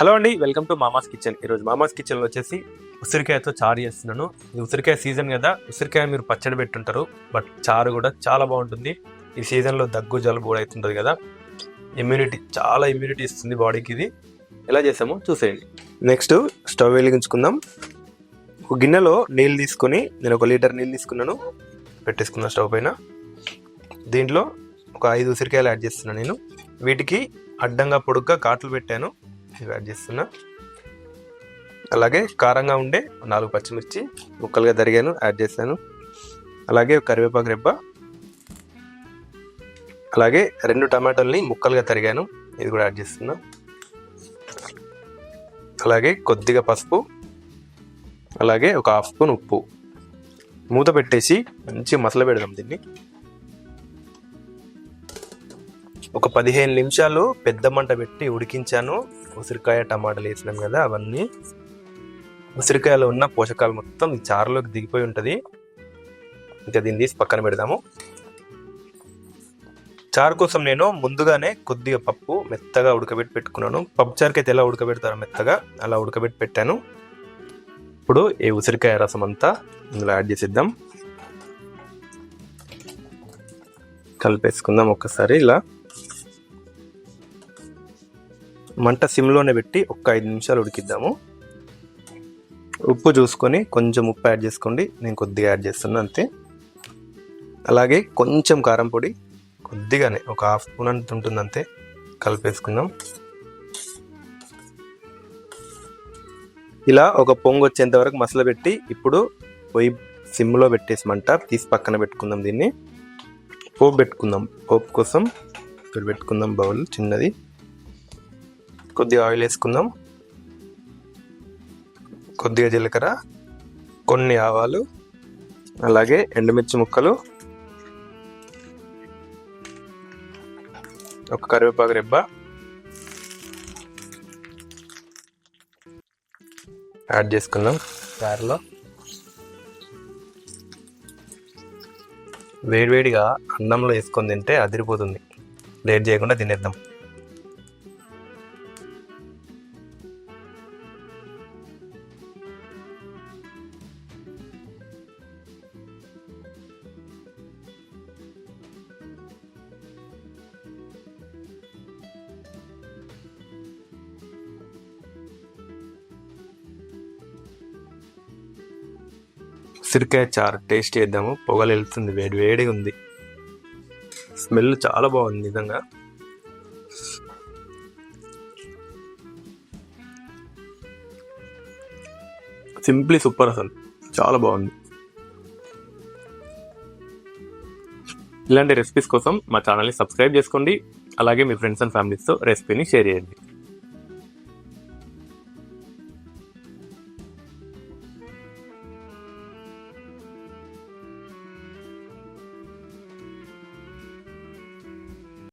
Hello అండి welcome to మామాస్ kitchen. ఈరోజు మామాస్ కిచెన్లో వచ్చేసి ఉసిరికాయతో చారు చేస్తున్నాను. ఇది ఉసిరికాయ సీజన్ కదా ఉసిరికాయ మీరు పచ్చడి పెట్టుంటారు బట్ చారు కూడా చాలా బాగుంటుంది. ఈ సీజన్లో దగ్గు జలుబు కూడా అవుతుంటుంది కదా. ఇమ్యూనిటీ చాలా ఇమ్యూనిటీ ఇస్తుంది బాడీకి ఇది. ఎలా చేసామో చూసేయండి. నెక్స్ట్ స్టవ్ వెలిగించుకుందాం. ఒక గిన్నెలో నీళ్ళు తీసుకొని నేను ఒక లీటర్ నీళ్ళు తీసుకున్నాను. పెట్టేసుకున్నాను స్టవ్ పైన. దీంట్లో ఒక ఐదు ఉసిరికాయలు యాడ్ చేస్తున్నాను నేను. వీటికి అడ్డంగా పొడుగ్గా కాట్లు పెట్టాను. ఇవి యాడ్ చేస్తున్నా. అలాగే కారంగా ఉండే నాలుగు పచ్చిమిర్చి ముక్కలుగా తరిగాను యాడ్ చేశాను. అలాగే కరివేపాకు రెబ్బ అలాగే రెండు టమాటోల్ని ముక్కలుగా తరిగాను. ఇది కూడా యాడ్ చేస్తున్నా. అలాగే కొద్దిగా పసుపు అలాగే ఒక హాఫ్ స్పూన్ ఉప్పు. మూత పెట్టేసి మంచి మసల పెడదాం దీన్ని. ఒక పదిహేను నిమిషాలు పెద్ద మంట పెట్టి ఉడికించాను. ఉసిరికాయ టమాటాలు వేసినాం కదా అవన్నీ. ఉసిరికాయలో ఉన్న పోషకాలు మొత్తం ఈ చారులోకి దిగిపోయి ఉంటుంది. ఇంకా దీన్ని తీసి పక్కన పెడదాము. చారు కోసం నేను ముందుగానే కొద్దిగా పప్పు మెత్తగా ఉడకబెట్టి పెట్టుకున్నాను. పప్పు చారుకి అయితే ఎలా ఉడకబెడతారో మెత్తగా అలా ఉడకబెట్టి పెట్టాను. ఇప్పుడు ఈ ఉసిరికాయ రసం అంతా ఇందులో యాడ్ చేసేద్దాం. కలిపేసుకుందాం ఒక్కసారి ఇలా. మంట సిమ్లోనే పెట్టి ఒక ఐదు నిమిషాలు ఉడికిద్దాము. ఉప్పు చూసుకొని కొంచెం ఉప్పు యాడ్ చేసుకోండి. నేను కొద్దిగా యాడ్ చేస్తున్నా అంతే. అలాగే కొంచెం కారం పొడి కొద్దిగానే ఒక హాఫ్ స్పూన్ అంత ఉంటుంది అంతే. కలిపేసుకుందాం. ఇలా ఒక పొంగు వచ్చేంత వరకు మసలు పెట్టి ఇప్పుడు పొయ్యి సిమ్లో పెట్టేసి మంట తీసి పక్కన పెట్టుకుందాం దీన్ని. పోపు పెట్టుకుందాం. పోపు కోసం ఇక్కడ పెట్టుకుందాం బౌల్ చిన్నది. కొద్దిగా ఆయిల్ వేసుకుందాం. కొద్దిగా జీలకర్ర కొన్ని ఆవాలు అలాగే ఎండుమిర్చి ముక్కలు ఒక కరివేపాకు రెబ్బ యాడ్ చేసుకుందాం. చారులో వేడివేడిగా అన్నంలో వేసుకొని తింటే అదిరిపోతుంది. లేట్ చేయకుండా తినేద్దాం. ఉసిరికాయ చారు. టేస్ట్ చేద్దాము. పొగలు వెళ్తుంది. వేడి వేడిగా ఉంది. స్మెల్ చాలా బాగుంది నిజంగా. సింప్లీ సూపర్ అసలు. చాలా బాగుంది. ఇలాంటి రెసిపీస్ కోసం మా ఛానల్ని సబ్స్క్రైబ్ చేసుకోండి. అలాగే మీ ఫ్రెండ్స్ అండ్ ఫ్యామిలీస్తో రెసిపీని షేర్ చేయండి.